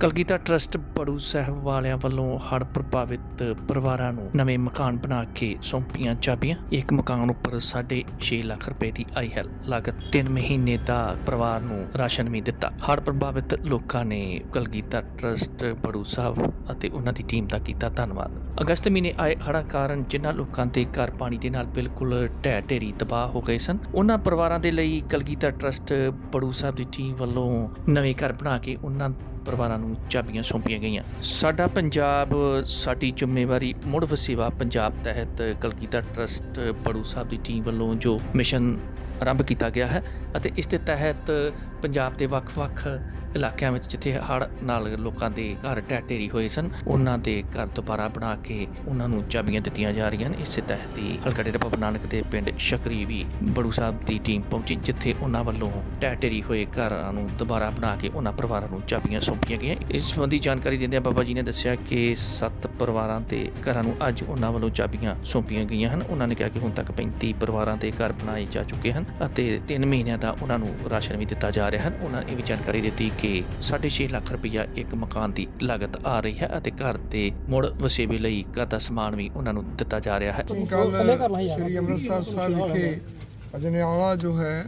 Kalgidhar trust Baru ਸਾਹਿਬ ਵਾਲਿਆਂ ਵੱਲੋਂ ਹੜ੍ਹ ਪ੍ਰਭਾਵਿਤ ਪਰਿਵਾਰਾਂ ਨੂੰ ਨਵੇਂ ਮਕਾਨ ਬਣਾ ਕੇ ਸੌਂਪੀਆਂ ਚਾਬੀਆਂ। ਇੱਕ ਮਕਾਨ ਉੱਪਰ 6.5 ਲੱਖ ਰੁਪਏ ਦੀ ਆਈ ਹੈ ਲਾਗਤ। 3 ਮਹੀਨੇ ਦਾ ਪਰਿਵਾਰ ਨੂੰ ਰਾਸ਼ਨ ਵੀ ਦਿੱਤਾ। ਹੜ੍ਹ ਪ੍ਰਭਾਵਿਤ ਲੋਕਾਂ ਨੇ ਕਲਗੀਧਰ ਟਰਸਟ, ਬੜੂ ਸਾਹਿਬ ਅਤੇ ਉਹਨਾਂ ਦੀ ਟੀਮ ਦਾ ਕੀਤਾ ਧੰਨਵਾਦ। ਅਗਸਤ ਮਹੀਨੇ ਆਏ ਹੜ੍ਹਾਂ ਕਾਰਨ ਜਿਨ੍ਹਾਂ ਲੋਕਾਂ ਦੇ ਘਰ ਪਾਣੀ ਦੇ ਨਾਲ ਬਿਲਕੁਲ ਢਹਿ ਢੇਰੀ ਤਬਾਹ ਹੋ ਗਏ ਸਨ, ਉਹਨਾਂ ਪਰਿਵਾਰਾਂ ਦੇ ਲਈ ਕਲਗੀਧਰ ਟਰਸਟ, ਬੜੂ ਸਾਹਿਬ ਦੀ ਟੀਮ ਵੱਲੋਂ ਨਵੇਂ ਘਰ ਬਣਾ ਕੇ ਉਹਨਾਂ ਪਰਿਵਾਰਾਂ ਨੂੰ ਚਾਬੀਆਂ ਸੌਂਪੀਆਂ ਗਈਆਂ। ਸਾਡਾ ਪੰਜਾਬ, ਸਾਡੀ ਜ਼ਿੰਮੇਵਾਰੀ ਮੁੜ ਵਸੇਵਾ ਪੰਜਾਬ ਤਹਿਤ ਕਲਗੀਧਰ ਟਰਸਟ ਬੜੂ ਸਾਹਿਬ ਦੀ ਟੀਮ ਵੱਲੋਂ ਜੋ ਮਿਸ਼ਨ ਆਰੰਭ ਕੀਤਾ ਗਿਆ ਹੈ ਅਤੇ ਇਸ ਦੇ ਤਹਿਤ ਪੰਜਾਬ ਦੇ ਵੱਖ-ਵੱਖ ਇਲਾਕਿਆਂ ਵਿੱਚ ਜਿੱਥੇ ਹੜ੍ਹ ਨਾਲ ਲੋਕਾਂ ਦੇ ਘਰ ਢਹਿ ਢੇਰੀ ਹੋਏ ਸਨ, ਉਹਨਾਂ ਦੇ ਘਰ ਦੁਬਾਰਾ ਬਣਾ ਕੇ ਉਹਨਾਂ ਨੂੰ ਚਾਬੀਆਂ ਦਿੱਤੀਆਂ ਜਾ ਰਹੀਆਂ ਨੇ। ਇਸੇ ਤਹਿਤ ਹੀ ਹਲਕਾ ਡੇਰਾ ਬਾਬਾ ਨਾਨਕ ਦੇ ਪਿੰਡ ਸ਼ਕਰੀ ਵੀ ਬੜੂ ਸਾਹਿਬ ਦੀ ਟੀਮ ਪਹੁੰਚੀ, ਜਿੱਥੇ ਉਹਨਾਂ ਵੱਲੋਂ ਢਹਿ ਢੇਰੀ ਹੋਏ ਘਰਾਂ ਨੂੰ ਦੁਬਾਰਾ ਬਣਾ ਕੇ ਉਹਨਾਂ ਪਰਿਵਾਰਾਂ ਨੂੰ ਚਾਬੀਆਂ ਸੌਂਪੀਆਂ ਗਈਆਂ। ਇਸ ਸੰਬੰਧੀ ਜਾਣਕਾਰੀ ਦਿੰਦਿਆਂ ਬਾਬਾ ਜੀ ਨੇ ਦੱਸਿਆ ਕਿ ਸੱਤ ਪਰਿਵਾਰਾਂ ਦੇ ਘਰਾਂ ਨੂੰ ਅੱਜ ਉਹਨਾਂ ਵੱਲੋਂ ਚਾਬੀਆਂ ਸੌਂਪੀਆਂ ਗਈਆਂ ਹਨ। ਉਹਨਾਂ ਨੇ ਕਿਹਾ ਕਿ ਹੁਣ ਤੱਕ 35 ਪਰਿਵਾਰਾਂ ਦੇ ਘਰ ਬਣਾਏ ਜਾ ਚੁੱਕੇ ਹਨ ਅਤੇ 3 ਮਹੀਨਿਆਂ ਦਾ ਉਹਨਾਂ ਨੂੰ ਰਾਸ਼ਨ ਵੀ ਦਿੱਤਾ ਜਾ ਰਿਹਾ ਹੈ। ਉਹਨਾਂ ਨੇ ਇਹ ਵੀ ਜਾਣਕਾਰੀ ਦਿੱਤੀ ਕਿ 6.5 ਲੱਖ ਰੁਪਈਆ ਇੱਕ ਮਕਾਨ ਦੀ ਲਾਗਤ ਆ ਰਹੀ ਹੈ ਅਤੇ ਘਰ ਦੇ ਮੁੜ ਵਸੇਬੇ ਲਈ ਘਰ ਦਾ ਸਮਾਨ ਵੀ ਉਹਨਾਂ ਨੂੰ ਦਿੱਤਾ ਜਾ ਰਿਹਾ ਹੈ। ਕੱਲ ਸ੍ਰੀ ਅੰਮ੍ਰਿਤਸਰ ਸਾਹਿਬ ਵਿਖੇ ਅਜਨਿਆਲਾ ਜੋ ਹੈ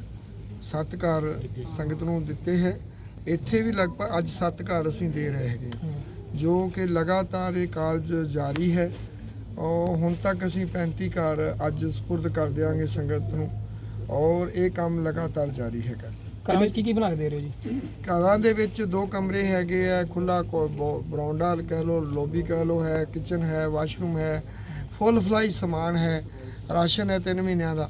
ਸੱਤ ਘਰ ਸੰਗਤ ਨੂੰ ਦਿੱਤੇ ਹੈ। ਇੱਥੇ ਵੀ ਲਗਭਗ ਅੱਜ ਸੱਤ ਘਰ ਅਸੀਂ ਦੇ ਰਹੇ ਹੈਗੇ। ਜੋ ਕਿ ਲਗਾਤਾਰ ਇਹ ਕਾਰਜ ਜਾਰੀ ਹੈ। ਔਰ ਹੁਣ ਤੱਕ ਅਸੀਂ 35 ਘਰ ਅੱਜ ਸਪੁਰਦ ਕਰ ਦਿਆਂਗੇ ਸੰਗਤ ਨੂੰ। ਔਰ ਇਹ ਕੰਮ ਲਗਾਤਾਰ ਜਾਰੀ ਹੈਗਾ। ਘਰ ਵਿੱਚ ਕੀ ਕੀ ਬਣਾ ਕੇ ਦੇ ਰਹੇ ਹੋ ਜੀ? ਘਰਾਂ ਦੇ ਵਿੱਚ ਦੋ ਕਮਰੇ ਹੈਗੇ ਆ ਖੁੱਲਾ ਬਰਾਂਡਾ ਕਹਿ ਲੋ ਲੋਬੀ ਕਹਿ ਲੋ ਹੈ, ਕਿਚਨ ਹੈ, ਵਾਸ਼ਰੂਮ ਹੈ, ਫੁੱਲ ਫਲਾਈ ਸਮਾਨ ਹੈ, ਰਾਸ਼ਨ ਹੈ 3 ਮਹੀਨਿਆਂ ਦਾ।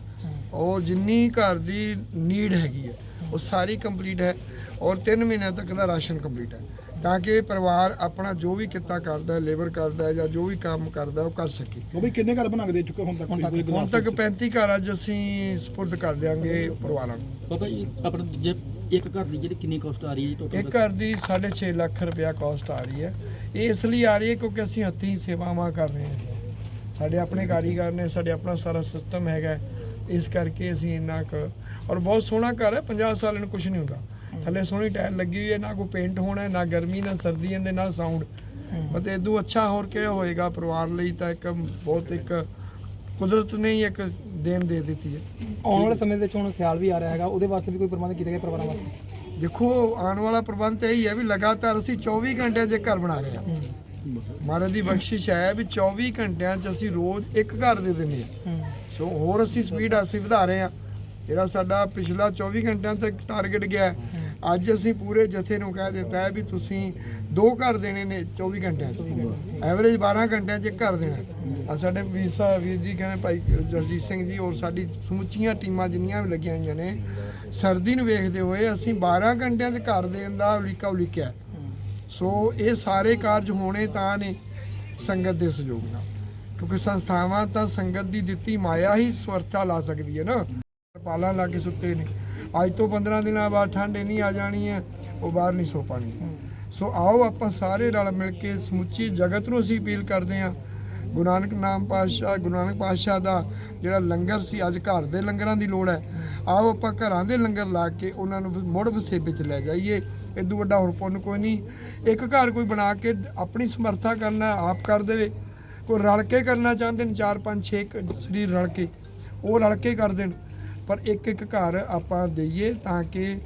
ਔਰ ਜਿੰਨੀ ਘਰ ਦੀ ਨੀਡ ਹੈਗੀ ਹੈ, ਉਹ ਸਾਰੀ ਕੰਪਲੀਟ ਹੈ ਔਰ 3 ਮਹੀਨਿਆਂ ਤੱਕ ਦਾ ਰਾਸ਼ਨ ਕੰਪਲੀਟ ਹੈ। ਤਾਂ ਕਿ ਪਰਿਵਾਰ ਆਪਣਾ ਜੋ ਵੀ ਕਿੱਤਾ ਕਰਦਾ ਹੈ ਲੇਬਰ ਕਰਦਾ ਹੈ ਜਾਂ ਜੋ ਵੀ ਕੰਮ ਕਰਦਾ ਹੈ, ਉਹ ਕਰ ਸਕੇ। ਉਹ ਵੀ ਕਿੰਨੇ ਘਰ ਬਣਾ ਕੇ ਦੇ ਚੁੱਕੇ ਹੁਣ ਤੱਕ? ਹੁਣ ਤੱਕ 35 ਘਰ ਅੱਜ ਅਸੀਂ ਸਪੁਰਦ ਕਰ ਦਿਆਂਗੇ ਪਰਿਵਾਰਾਂ ਨੂੰ। ਬਾਬਾ ਜੀ ਆਪਣਾ ਜੇ ਇੱਕ ਘਰ ਦੀ ਜਿਹੜੀ ਕਿੰਨੀ ਕਾਸਟ ਆ ਰਹੀ ਹੈ ਜੀ ਟੋਟਲ ਇੱਕ ਘਰ ਦੀ 6.5 ਲੱਖ ਰੁਪਇਆ ਕਾਸਟ ਆ ਰਹੀ ਹੈ। ਇਹ ਇਸ ਲਈ ਆ ਰਹੀ ਹੈ ਕਿਉਂਕਿ ਅਸੀਂ ਹੱਥੀਂ ਸੇਵਾਵਾਂ ਕਰ ਰਹੇ ਹਾਂ। ਸਾਡੇ ਆਪਣੇ ਕਾਰੀਗਰ ਨੇ ਸਾਡੇ ਆਪਣਾ ਸਾਰਾ ਸਿਸਟਮ ਹੈਗਾ ਇਸ ਕਰਕੇ ਅਸੀਂ ਇੰਨਾ ਕੁ ਔਰ ਬਹੁਤ ਸੋਹਣਾ ਘਰ ਹੈ 50 ਸਾਲ ਨੂੰ ਕੁਝ ਨਹੀਂ ਹੁੰਦਾ। ਥੱਲੇ ਸੋਹਣੀ ਟਾਇਲ ਲੱਗੀ ਹੋਈ ਹੈ ਨਾ ਕੋਈ ਪੇਂਟ ਹੋਣਾ ਹੈ, ਨਾ ਗਰਮੀ ਨਾ ਸਰਦੀ ਇਹਦੇ ਨਾਲ ਸਾਊਂਡ ਮਤਲਬ ਇਦੋਂ ਅੱਛਾ ਹੋਰ ਕੀ ਹੋਏਗਾ ਪਰਿਵਾਰ ਲਈ ਤਾਂ ਇੱਕ ਬਹੁਤ ਇੱਕ ਕੁਦਰਤ ਨੇ ਹੀ ਇੱਕ ਦੇਣ ਦੇ ਦਿੱਤੀ ਹੈ। ਆਉਣ ਵਾਲੇ ਸਮੇਂ ਦੇ ਵਿੱਚ ਹੁਣ ਸਿਆਲ ਵੀ ਆ ਰਿਹਾ ਹੈਗਾ ਉਹਦੇ ਵਾਸਤੇ ਵੀ ਕੋਈ ਪ੍ਰਬੰਧ ਕੀਤੇ ਗਏ ਪਰਿਵਾਰਾਂ ਵਾਸਤੇ? ਦੇਖੋ ਆਉਣ ਵਾਲਾ ਪ੍ਰਬੰਧ ਤਾਂ ਇਹੀ ਹੈ ਵੀ ਲਗਾਤਾਰ ਅਸੀਂ 24 ਘੰਟੇ 'ਚ ਘਰ ਬਣਾ ਰਹੇ ਹਾਂ। ਮਹਾਰਾਜ ਦੀ ਬਖਸ਼ਿਸ਼ ਹੈ ਵੀ 24 ਘੰਟਿਆਂ 'ਚ ਅਸੀਂ ਰੋਜ਼ ਇੱਕ ਘਰ ਦੇ ਦਿੰਦੇ ਹਾਂ। ਸੋ ਹੋਰ ਅਸੀਂ ਸਪੀਡ ਅਸੀਂ ਵਧਾ ਰਹੇ ਹਾਂ। ਜਿਹੜਾ ਸਾਡਾ ਪਿਛਲਾ 24 ਘੰਟਿਆਂ ਤੱਕ ਟਾਰਗੇਟ ਗਿਆ ਹੈ, ਅੱਜ ਅਸੀਂ ਪੂਰੇ ਜਥੇ ਨੂੰ ਕਹਿ ਦਿੱਤਾ ਹੈ ਵੀ ਤੁਸੀਂ ਦੋ ਘਰ ਦੇਣੇ ਨੇ 24 ਘੰਟਿਆਂ 'ਚ। ਐਵਰੇਜ 12 ਘੰਟਿਆਂ 'ਚ ਇੱਕ ਘਰ ਦੇਣਾ ਆ ਸਾਡੇ ਵੀਰ ਸਾਹਿਬ, ਵੀਰ ਜੀ ਕਹਿੰਦੇ ਭਾਈ ਜਰਜੀਤ ਸਿੰਘ ਜੀ ਔਰ ਸਾਡੀ ਸਮੁੱਚੀਆਂ ਟੀਮਾਂ ਜਿੰਨੀਆਂ ਵੀ ਲੱਗੀਆਂ ਹੋਈਆਂ ਨੇ, ਸਰਦੀ ਨੂੰ ਵੇਖਦੇ ਹੋਏ ਅਸੀਂ 12 ਘੰਟਿਆਂ 'ਚ ਘਰ ਦੇਣ ਦਾ ਉਲੀਕਾ ਉਲੀਕਿਆ ਸੋ ਇਹ ਸਾਰੇ ਕਾਰਜ ਹੋਣੇ ਤਾਂ ਨੇ ਸੰਗਤ ਦੇ ਸਹਿਯੋਗ ਨਾਲ। ਕਿਉਂਕਿ ਸੰਸਥਾਵਾਂ ਤਾਂ ਸੰਗਤ ਦੀ ਦਿੱਤੀ ਮਾਇਆ ਹੀ ਸਵਰਥਾ ਲਾ ਸਕਦੀ ਹੈ ਨਾ। ਪਾਲਾਂ ਲਾ ਕੇ ਸੁੱਤੇ ਨੇ। ਅੱਜ ਤੋਂ 15 ਦਿਨਾਂ ਬਾਅਦ ਠੰਡ ਇੰਨੀ ਆ ਜਾਣੀ ਹੈ, ਉਹ ਬਾਹਰ ਨਹੀਂ ਸੋ ਪਾਣੀ। ਸੋ ਆਓ ਆਪਾਂ ਸਾਰੇ ਰਲ ਮਿਲ ਕੇ ਸਮੁੱਚੀ ਜਗਤ ਨੂੰ ਅਸੀਂ ਅਪੀਲ ਕਰਦੇ ਹਾਂ। ਗੁਰੂ ਨਾਨਕ ਨਾਮ ਪਾਤਸ਼ਾਹ, ਗੁਰੂ ਨਾਨਕ ਪਾਤਸ਼ਾਹ ਦਾ ਜਿਹੜਾ ਲੰਗਰ ਸੀ, ਅੱਜ ਘਰ ਦੇ ਲੰਗਰਾਂ ਦੀ ਲੋੜ ਹੈ। ਆਓ ਆਪਾਂ ਘਰਾਂ ਦੇ ਲੰਗਰ ਲਾ ਕੇ ਉਹਨਾਂ ਨੂੰ ਮੁੜ ਵਸੇਬੇ 'ਚ ਲੈ ਜਾਈਏ। ਇਦੋਂ ਵੱਡਾ ਹੋਰ ਪੁੰਨ ਕੋਈ ਨਹੀਂ। ਇੱਕ ਘਰ ਕੋਈ ਬਣਾ ਕੇ ਆਪਣੀ ਸਮਰੱਥਾ ਕਰਨਾ, ਆਪ ਕਰ ਦੇਵੇ। ਕੋਈ ਰਲ ਕੇ ਕਰਨਾ ਚਾਹੁੰਦੇ ਨੇ 4 5 6 ਸਰੀਰ ਰਲ ਕੇ। ਉਹ ਰਲ ਕੇ ਕਰ ਦੇਣ। ਪਰ ਇੱਕ ਇੱਕ ਘਰ ਆਪਾਂ ਦਈਏ ਤਾਂ ਕਿ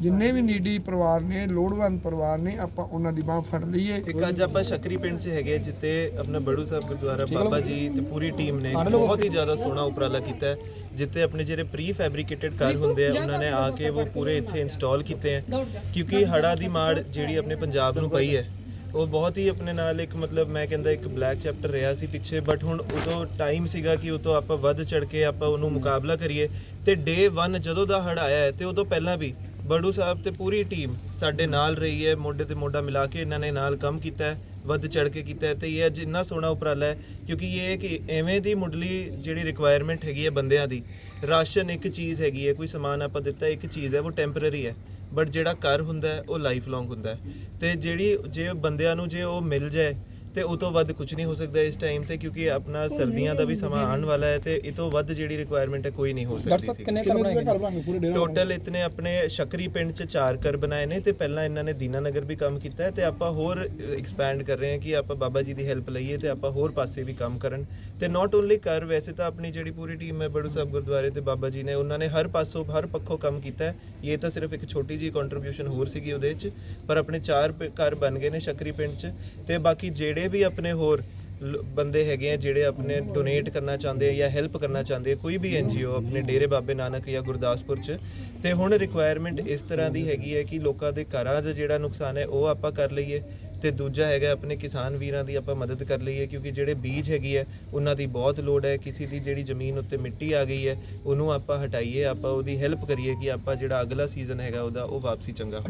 ਜਿੰਨੇ ਵੀ ਨੀਡੀ ਪਰਿਵਾਰ ਨੇ ਲੋੜਵੰਦ ਪਰਿਵਾਰ ਨੇ ਆਪਾਂ ਉਹਨਾਂ ਦੀ ਬਾਹ ਫੜ ਲਈਏ। ਇੱਕ ਅੱਜ ਆਪਾਂ ਸ਼ਕਰੀ ਪਿੰਡ 'ਚ ਹੈਗੇ ਜਿੱਤੇ ਆਪਣਾ ਬੜੂ ਸਾਹਿਬ ਗੁਰਦੁਆਰਾ ਬਾਬਾ ਜੀ ਤੇ ਪੂਰੀ ਟੀਮ ਨੇ। ਬਹੁਤ ਹੀ ਜ਼ਿਆਦਾ ਸੋਹਣਾ ਉਪਰਾਲਾ ਕੀਤਾ ਹੈ ਜਿੱਤੇ ਆਪਣੇ ਜਿਹੜੇ ਪ੍ਰੀ ਫੈਬਰੀਕੇਟਡ ਘਰ ਹੁੰਦੇ ਆ ਉਹਨਾਂ ਨੇ ਆ ਕੇ ਉਹ ਪੂਰੇ ਇੱਥੇ ਇੰਸਟਾਲ ਕੀਤੇ ਹੈ। ਕਿਉਂਕਿ ਹੜਾ ਦੀ ਮਾਰ ਜਿਹੜੀ ਆਪਣੇ ਪੰਜਾਬ ਨੂੰ ਪਈ ਹੈ। ਉਹ ਬਹੁਤ ਹੀ ਆਪਣੇ ਨਾਲ ਇੱਕ ਮਤਲਬ ਮੈਂ ਕਹਿੰਦਾ ਇੱਕ ਬਲੈਕ ਚੈਪਟਰ ਰਿਹਾ ਸੀ ਪਿੱਛੇ ਬਟ ਹੁਣ ਉਦੋਂ ਟਾਈਮ ਸੀਗਾ ਕਿ ਉਦੋਂ ਆਪਾਂ ਵੱਧ ਚੜ ਕੇ ਆਪਾਂ ਉਹਨੂੰ ਮੁਕਾਬਲਾ ਕਰੀਏ ਤੇ ਡੇ 1 ਜਦੋਂ ਦਾ ਹੜ ਆਇਆ ਹੈ ਤੇ ਉਦੋਂ ਪਹਿਲਾਂ ਵੀ ਬੜੂ ਸਾਹਿਬ ਤੇ ਪੂਰੀ ਟੀਮ ਸਾਡੇ ਨਾਲ ਰਹੀ ਹੈ, ਮੋਢੇ ਤੇ ਮੋਢਾ ਮਿਲਾ ਕੇ ਇਹਨਾਂ ਨੇ ਨਾਲ ਕੰਮ ਕੀਤਾ ਹੈ, ਵੱਧ ਚੜ ਕੇ ਕੀਤਾ ਹੈ ਤੇ ਇਹ ਅੱਜ ਇੰਨਾ ਸੋਹਣਾ ਉਪਰਾਲਾ ਹੈ ਕਿਉਂਕਿ ਇਹ ਕਿ ਐਵੇਂ ਦੀ ਮੁੱਢਲੀ ਜਿਹੜੀ ਰਿਕੁਆਇਰਮੈਂਟ ਹੈਗੀ ਹੈ ਬੰਦਿਆਂ ਦੀ, ਰਾਸ਼ਨ ਇੱਕ ਚੀਜ਼ ਹੈਗੀ ਹੈ, ਕੋਈ ਸਮਾਨ ਆਪਾਂ ਦਿੱਤਾ ਇੱਕ ਚੀਜ਼ ਹੈ, ਉਹ ਟੈਂਪਰੇਰੀ ਹੈ। ਬਟ ਜਿਹੜਾ ਘਰ ਹੁੰਦਾ ਹੈ, ਉਹ ਲਾਈਫ ਲੌਂਗ ਹੁੰਦਾ ਹੈ। ਤੇ ਜਿਹੜੀ ਜੇ ਬੰਦਿਆਂ ਨੂੰ ਜੇ ਉਹ ਮਿਲ ਜਾਏ ਤੇ ਉਹ ਤੋਂ ਵੱਧ ਕੁਝ ਨਹੀਂ ਹੋ ਸਕਦਾ ਇਸ ਟਾਈਮ ਤੇ ਕਿਉਂਕਿ ਆਪਣਾ ਸਰਦੀਆਂ ਦਾ ਵੀ ਸਮਾਂ ਆਉਣ ਵਾਲਾ ਹੈ ਤੇ ਇਹ ਤੋਂ ਵੱਧ ਜਿਹੜੀ ਰਿਕੁਆਇਰਮੈਂਟ ਹੈ ਕੋਈ ਨਹੀਂ ਹੋ ਸਕਦੀ ਸੀ ਕਿੰਨੇ ਘਰ ਬਣਾਏ ਪੂਰੇ ਡੇਰਾ ਟੋਟਲ ਇਤਨੇ ਆਪਣੇ ਸ਼ਕਰੀ ਪਿੰਡ ਚ ਚਾਰ ਘਰ ਬਣਾਏ ਨੇ ਤੇ ਪਹਿਲਾਂ ਇਹਨਾਂ ਨੇ ਦੀਨਾਨਗਰ ਵੀ ਕੰਮ ਕੀਤਾ ਹੈ ਤੇ ਆਪਾਂ ਹੋਰ ਐਕਸਪੈਂਡ ਕਰ ਰਹੇ ਹਾਂ ਕਿ ਆਪਾਂ ਬਾਬਾ ਜੀ ਦੀ ਹੈਲਪ ਲਈਏ ਤੇ ਆਪਾਂ ਹੋਰ ਪਾਸੇ ਵੀ ਕੰਮ ਕਰਨ। ਤੇ ਨਾਟ ਓਨਲੀ ਘਰ ਵੈਸੇ ਤਾਂ ਆਪਣੀ ਜਿਹੜੀ ਪੂਰੀ ਟੀਮ ਹੈ ਬੜੂ ਸਾਹਿਬ ਗੁਰਦੁਆਰੇ ਤੇ ਬਾਬਾ ਜੀ ਨੇ ਉਹਨਾਂ ਨੇ ਹਰ ਪਾਸੋਂ ਹਰ ਪੱਖੋਂ ਕੰਮ ਕੀਤਾ ਹੈ। ਇਹ ਤਾਂ ਸਿਰਫ ਇੱਕ ਛੋਟੀ ਜੀ ਕੰਟਰੀਬਿਊਸ਼ਨ ਹੋਰ ਸੀਗੀ ਉਹਦੇ ਚ ਪਰ ਆਪਣੇ ਚਾਰ ਪ- ਘਰ ਬਣ ਗਏ ਨੇ ਸ਼ਕਰੀ ਪਿੰਡ ਚ। ਤੇ ਬਾਕੀ ਜਿਹੜੇ ਵੀ ਆਪਣੇ ਹੋਰ ਲ- ਬੰਦੇ ਹੈਗੇ ਆ ਜਿਹੜੇ ਆਪਣੇ ਡੋਨੇਟ ਕਰਨਾ ਚਾਹੁੰਦੇ ਆ ਜਾਂ ਹੈਲਪ ਕਰਨਾ ਚਾਹੁੰਦੇ ਆ, ਕੋਈ ਵੀ ਐਨਜੀਓ ਆਪਣੇ ਡੇਰੇ ਬਾਬੇ ਨਾਨਕ ਜਾਂ ਗੁਰਦਾਸਪੁਰ ਚ। ਤੇ ਹੁਣ ਰਿਕੁਆਇਰਮੈਂਟ ਇਸ ਤਰ੍ਹਾਂ ਦੀ ਹੈਗੀ ਹੈ ਕਿ ਲੋਕਾਂ ਦੇ ਘਰਾਂ 'ਚ ਜਿਹੜਾ ਨੁਕਸਾਨ ਹੈ, ਉਹ ਆਪਾਂ ਕਰ ਲਈਏ। ਤੇ ਦੂਜਾ ਹੈਗਾ ਆਪਣੇ ਕਿਸਾਨ ਵੀਰਾਂ ਦੀ ਆਪਾਂ ਮਦਦ ਕਰ ਲਈਏ, ਕਿਉਂਕਿ ਜਿਹੜੇ ਬੀਜ ਹੈਗੀ ਹੈ ਉਹਨਾਂ ਦੀ ਬਹੁਤ ਲੋੜ ਹੈ। ਕਿਸੇ ਦੀ ਜਿਹੜੀ ਜ਼ਮੀਨ ਉੱਤੇ ਮਿੱਟੀ ਆ ਗਈ ਹੈ, ਉਹਨੂੰ ਆਪਾਂ ਹਟਾਈਏ, ਆਪਾਂ ਉਹਦੀ ਹੈਲਪ ਕਰੀਏ ਕਿ ਆਪਾਂ ਜਿਹੜਾ ਅਗਲਾ ਸੀਜ਼ਨ ਹੈਗਾ, ਉਹਦਾ ਉਹ ਵਾਪਸੀ ਚੰਗਾ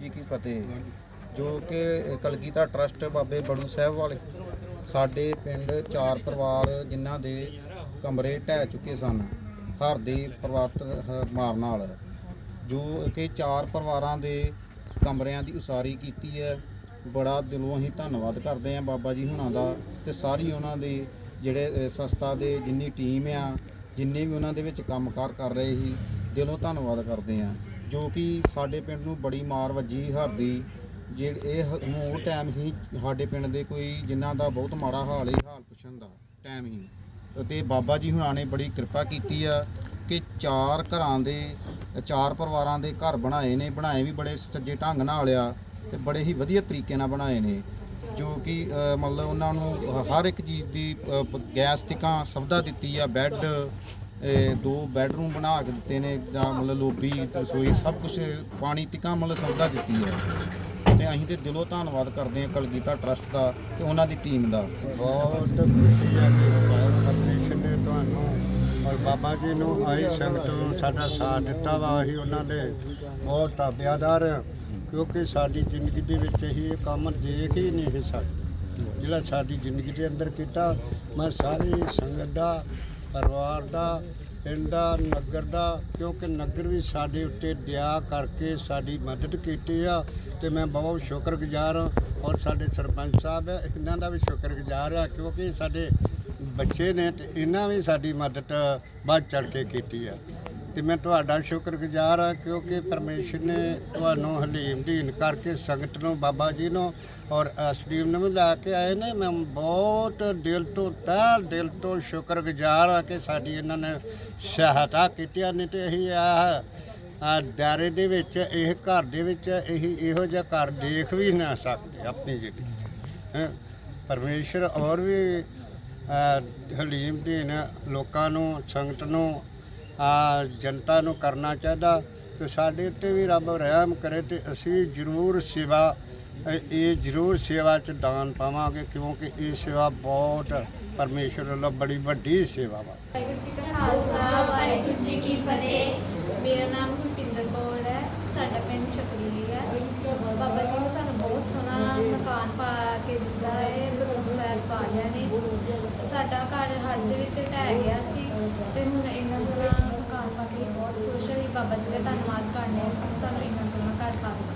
ਜੀ ਕੀ ਫਤਿਹ। ਜੋ ਕਿ ਕਲਗੀਧਰ ਟਰਸਟ ਬਾਬੇ ਬੜੂ ਸਾਹਿਬ ਵਾਲੇ ਸਾਡੇ ਪਿੰਡ ਚਾਰ ਪਰਿਵਾਰ ਜਿਨ੍ਹਾਂ ਦੇ ਕਮਰੇ ਢਹਿ ਚੁੱਕੇ ਸਨ, ਹਰ ਦੀ ਪਰਿਵਰਤਨ ਮਾਰ ਨਾਲ। ਜੋ ਕਿ ਚਾਰ ਪਰਿਵਾਰਾਂ ਦੇ ਕਮਰਿਆਂ ਦੀ ਉਸਾਰੀ ਕੀਤੀ ਹੈ, ਬੜਾ ਦਿਲੋਂ ਅਸੀਂ ਧੰਨਵਾਦ ਕਰਦੇ ਹਾਂ ਬਾਬਾ ਜੀ ਹੁਣਾਂ ਦਾ ਤੇ ਸਾਰੀ ਉਹਨਾਂ ਦੇ ਜਿਹੜੇ ਸੰਸਥਾ ਦੇ ਜਿੰਨੀ ਟੀਮ ਆ, ਜਿੰਨੇ ਵੀ ਉਹਨਾਂ ਦੇ ਵਿੱਚ ਕੰਮਕਾਰ ਕਰ ਰਹੇ ਸੀ, ਦਿਲੋਂ ਧੰਨਵਾਦ ਕਰਦੇ ਹਾਂ। ਜੋ ਕਿ ਸਾਡੇ ਪਿੰਡ ਨੂੰ ਬੜੀ ਮਾਰ ਵੱਜੀ ਹਰ ਦੀ ਜਿਹੜੇ ਇਹ ਹ- ਹੁਣ ਉਹ ਟਾਈਮ ਹੀ ਸਾਡੇ ਪਿੰਡ ਦੇ ਕੋਈ ਜਿਨ੍ਹਾਂ ਦਾ ਬਹੁਤ ਮਾੜਾ ਹਾਲ ਹੀ, ਹਾਲ ਪੁੱਛਣ ਦਾ ਟਾਈਮ ਹੀ ਤੇ ਬਾਬਾ ਜੀ ਹੁਣਾਂ ਨੇ ਬੜੀ ਕਿਰਪਾ ਕੀਤੀ ਆ ਕਿ ਚਾਰ ਘਰਾਂ ਦੇ, ਚਾਰ ਪਰਿਵਾਰਾਂ ਦੇ ਘਰ ਬਣਾਏ ਨੇ, ਬਣਾਏ ਵੀ ਬੜੇ ਸੱਜੇ ਢੰਗ ਨਾਲ ਆ ਤੇ ਬੜੇ ਹੀ ਵਧੀਆ ਤਰੀਕੇ ਨਾਲ ਬਣਾਏ ਨੇ, ਜੋ ਕਿ ਮਤਲਬ ਉਹਨਾਂ ਨੂੰ ਹਰ ਇੱਕ ਚੀਜ਼ ਦੀ ਗੈਸ ਤਿਕਾਂ ਸੁਵਿਧਾ ਦਿੱਤੀ ਆ ਬੈੱਡ ਦੋ ਬੈੱਡਰੂਮ ਬਣਾ ਕੇ ਦਿੱਤੇ ਨੇ ਜਾਂ ਮਤਲਬ ਲੋਬੀ, ਰਸੋਈ, ਸਭ ਕੁਝ ਪਾਣੀ ਤਿਕਾਂ ਮਤਲਬ ਸੁਵਿਧਾ ਦਿੱਤੀ ਹੈ ਤੇ ਅਸੀਂ ਤੇ ਦਿਲੋਂ ਧੰਨਵਾਦ ਕਰਦੇ ਹਾਂ ਕਲਗੀਤਾ ਟਰਸਟ ਦਾ ਤੇ ਉਹਨਾਂ ਦੀ ਟੀਮ ਦਾ। ਬਹੁਤ ਖੁਸ਼ੀ ਹੈ ਕਿ ਪਰਮੇਸ਼ਰ ਨੇ ਤੁਹਾਨੂੰ ਔਰ ਬਾਬਾ ਜੀ ਨੂੰ ਆਈ ਸੰਗਤ ਨੂੰ ਸਾਡਾ ਸਾਥ ਦਿੱਤਾ ਵਾ। ਅਸੀਂ ਉਹਨਾਂ ਦੇ ਬਹੁਤ ਤਾਬਿਆਦਾਰ ਹਾਂ, ਕਿਉਂਕਿ ਸਾਡੀ ਜ਼ਿੰਦਗੀ ਦੇ ਵਿੱਚ ਅਸੀਂ ਇਹ ਕੰਮ ਦੇਖ ਹੀ ਨਹੀਂ ਸੀ ਸਕਦੇ। ਜਿਹੜਾ ਸਾਡੀ ਜ਼ਿੰਦਗੀ ਦੇ ਅੰਦਰ ਕੀਤਾ, ਮੈਂ ਸਾਰੀ ਸੰਗਤ ਦਾ, ਪਰਿਵਾਰ ਦਾ ਪਿੰਡ ਦਾ ਨਗਰ ਦਾ, ਕਿਉਂਕਿ ਨਗਰ ਵੀ ਸਾਡੇ ਉੱਤੇ ਦਇਆ ਕਰਕੇ ਸਾਡੀ ਮਦਦ ਕੀਤੀ ਆ ਤੇ ਮੈਂ ਬਹੁਤ ਸ਼ੁਕਰਗੁਜ਼ਾਰ ਹਾਂ ਔਰ ਸਾਡੇ ਸਰਪੰਚ ਸਾਹਿਬ ਹੈ, ਇਹਨਾਂ ਦਾ ਵੀ ਸ਼ੁਕਰਗੁਜ਼ਾਰ ਆ ਕਿਉਂਕਿ ਸਾਡੇ ਬੱਚੇ ਨੇ ਤੇ ਇਹਨਾਂ ਵੀ ਸਾਡੀ ਮਦਦ ਵੱਧ ਚੜ ਕੇ ਕੀਤੀ ਆ। ਤੇ ਮੈਂ ਤੁਹਾਡਾ ਸ਼ੁਕਰਗੁਜ਼ਾਰ ਆ ਕਿਉਂਕਿ ਪਰਮੇਸ਼ਰ ਨੇ ਤੁਹਾਨੂੰ ਹਲੀਮ ਦੀਨ ਕਰਕੇ ਸੰਗਤ ਨੂੰ ਬਾਬਾ ਜੀ ਨੂੰ ਔਰ ਅਸਲੀਮ ਨੂੰ ਵੀ ਲੈ ਕੇ ਆਏ ਨੇ ਮੈਂ ਬਹੁਤ ਦਿਲ ਤੋਂ ਤਹਿ ਦਿਲ ਤੋਂ ਸ਼ੁਕਰਗੁਜ਼ਾਰ ਆ ਕਿ ਸਾਡੀ ਇਹਨਾਂ ਨੇ ਸਹਾਇਤਾ ਕੀਤੀ ਆ, ਨਹੀਂ ਤੇ ਅਸੀਂ ਆ ਆ ਦਾਇਰੇ ਦੇ ਵਿੱਚ ਇਹ ਘਰ ਦੇ ਵਿੱਚ ਇਹ ਇਹੋ ਜਿਹਾ ਘਰ ਦੇਖ ਵੀ ਨਾ ਸਕਦੇ ਆਪਣੀ ਜ਼ਿੰਦਗੀ ਹੈਂ। ਪਰਮੇਸ਼ਰ ਔਰ ਵੀ ਆ, ਹਲੀਮ ਦੀਨ ਲੋਕਾਂ ਨੂੰ ਸੰਗਤ ਨੂੰ ਆ ਜਨਤਾ ਨੂੰ ਕਰਨਾ ਚਾਹੀਦਾ ਤੇ ਸਾਡੇ ਉੱਤੇ ਵੀ ਰੱਬ ਰਹਿਮ ਕਰੇ ਤੇ ਅਸੀਂ ਜ਼ਰੂਰ ਸੇਵਾ, ਇਹ- ਜ਼ਰੂਰ ਸੇਵਾ ਚ ਦਾਨ ਪਾਵਾਂਗੇ ਕਿਉਂਕਿ ਇਹ ਸੇਵਾ ਬਹੁਤ ਪਰਮੇਸ਼ਰ ਵੱਲੋਂ ਬੜੀ ਵੱਡੀ ਸੇਵਾ ਵਾ। ਵਾਹਿਗੁਰੂ ਜੀ ਕਾ ਖਾਲਸਾ, ਵਾਹਿਗੁਰੂ ਜੀ ਕੀ ਫਤਿਹ। ਮੇਰਾ ਨਾਮ ਭੁਪਿੰਦਰ ਕੌਰ ਹੈ, ਸਾਡਾ ਪਿੰਡ ਛਕੜੀ ਹੈ। ਬਾਬਾ ਜੀ ਨੇ ਸਾਨੂੰ ਬਹੁਤ ਸੋਹਣਾ ਮਕਾਨ ਪਾ ਕੇ ਦਿੱਤਾ ਹੈ ਬਰੂਦ ਸਾਹਿਬ ਪਾ ਲਿਆ ਨੇ। ਸਾਡਾ ਘਰ ਹੜ੍ਹ ਦੇ ਵਿੱਚ ਢਹਿ ਗਿਆ ਸੀ ਤੇ ਹੁਣ ਇੰਨਾ ਬਾਬਾ ਜੀ ਦਾ ਧੰਨਵਾਦ ਕਰਨੇ ਸਾਨੂੰ ਸਾਨੂੰ ਇੰਨਾ ਸੋਹਣਾ ਘਰ ਪਾ ਦਿੱਤਾ।